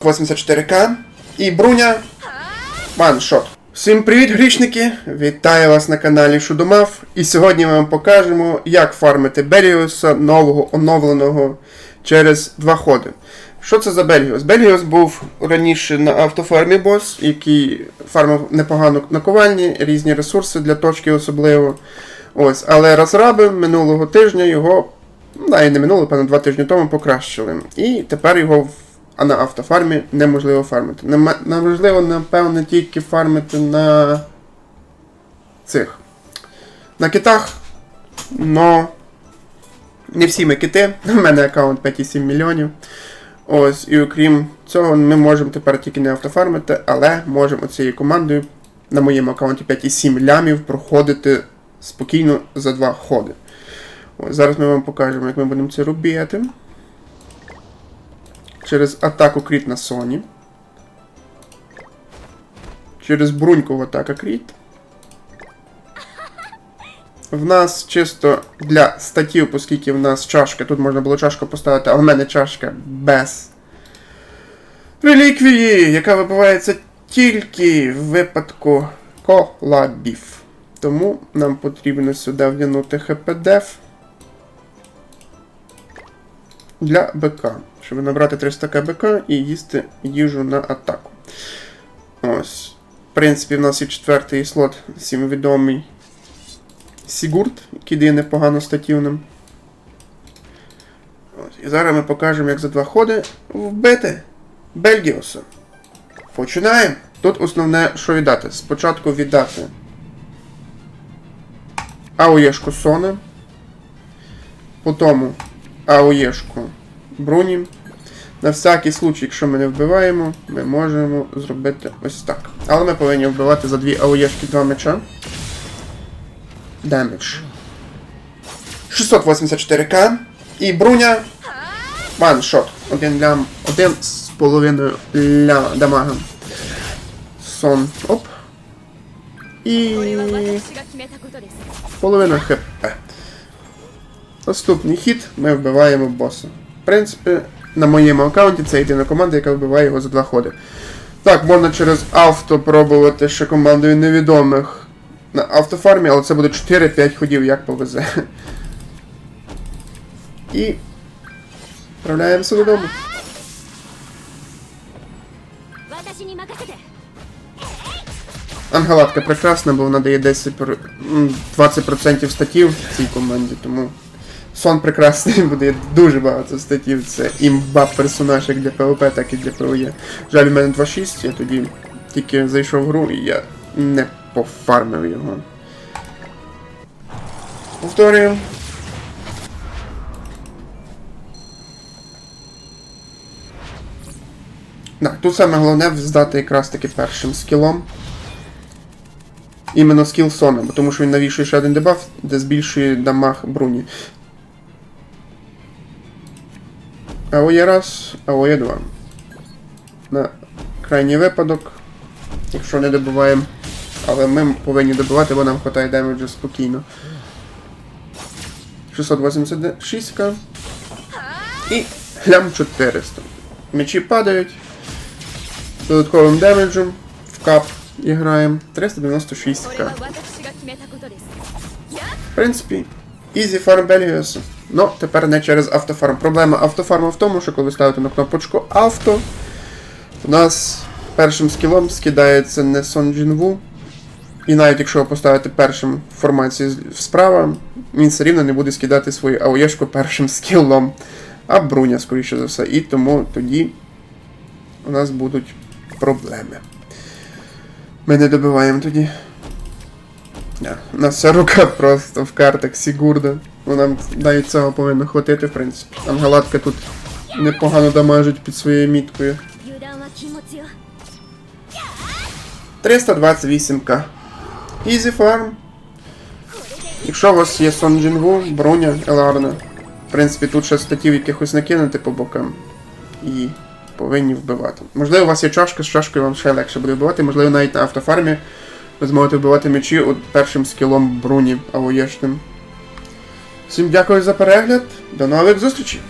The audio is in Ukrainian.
84К і бруня ваншот. Всім привіт, грішники! Вітаю вас на каналі Шудомав. І сьогодні ми вам покажемо, як фармити Беліуса нового оновленого через два ходи. Що це за Бельгіус? Бельгіус був раніше на автофармі бос, який фармив непогано на ковальні, різні ресурси для точки особливо. Ось, але розраби минулого тижня його, ну, да, і не минулого, певно, два тижні тому покращили. І тепер його а на автофармі неможливо фармити. Неможливо, напевно, тільки фармити на цих. На китах. Но не всі ми кити. У мене аккаунт 5,7 мільйонів. Ось, і окрім цього, ми можемо тепер тільки не автофармити, але можемо цією командою на моєму аккаунті 5,7 лямів проходити спокійно за два ходи. Ось, зараз ми вам покажемо, як ми будемо це робити через атаку кріт на Соні. Через брунькову атака кріт. В нас чисто для статів, оскільки в нас чашка, тут можна було чашку поставити, а в мене чашка без реліквії, яка вибивається тільки в випадку колабів. Тому нам потрібно сюди вдягнути ХПДФ для БК, щоб набрати 300 КБК і їсти їжу на атаку. Ось. В принципі, в нас є четвертий слот, всім відомий Сігурд, який дає непогано статівним. Ось. І зараз ми покажемо, як за два ходи вбити Бельгіуса. Починаємо. Тут основне, що віддати. Спочатку віддати АОЄшку Сона. Потім АОЄшку Бруні. На всякий случай, якщо ми не вбиваємо, ми можемо зробити ось так. Але ми повинні вбивати за дві АОЄшки два меча. Демедж. 684к. І бруня. Ваншот. Один лям. Один з половиною ля дамага. Сон. Оп. І. Половина хп. Наступний хід ми вбиваємо боса. В принципі, на моєму аккаунті це єдина команда, яка вбиває його за два ходи. Так, можна через авто пробувати ще командою невідомих на автофармі, але це буде 4-5 ходів, як повезе. І Вправляємося додому. Ангалатка прекрасна, бо вона дає 10, 20% статів цій команді, тому сон прекрасний, дає дуже багато статів. Це імба персонаж як для ПВП, так і для ПВЕ. Жаль, у мене 2.6, я тоді тільки зайшов в гру і я не пофармив його. Повторюємо. Так, тут саме головне здати якраз таки першим скілом. Іменно скіл Сона, тому що він навішує ще один дебаф, де збільшує дамаг бруні. АОЄ раз, АОЄ 2. На крайній випадок, якщо не добуваємо. Але ми повинні добивати, бо нам вистачає демеджа спокійно. 686к. І глям 400. Мечі падають. Додатковим демеджем. В кап іграємо. 396к. В принципі. Farm Belgius. Ну, тепер не через автофарм. Проблема автофарму в тому, що коли ви ставите на кнопочку авто, у нас першим скілом скидається не Сон Джінву. І навіть якщо ви поставите першим в формації справа, він все рівно не буде скидати свою АОЄшку першим скілом. А бруня, скоріше за все. І тому тоді у нас будуть проблеми. Ми не добиваємо тоді. У нас вся рука просто в картах Сігурда. Ну нам навіть цього повинно хватити, в принципі. Там галатка тут непогано дамажить під своєю міткою. 328к. Easy Farm. Якщо у вас є Сон Джінгу, Бруня, Еларна. В принципі, тут ще статів якихось накинути по бокам. І повинні вбивати. Можливо, у вас є чашка, з чашкою вам ще легше буде вбивати, можливо, навіть на автофармі ви зможете вбивати мечі от першим скілом бруні або єшним. Всім дякую за перегляд. До нових зустрічей!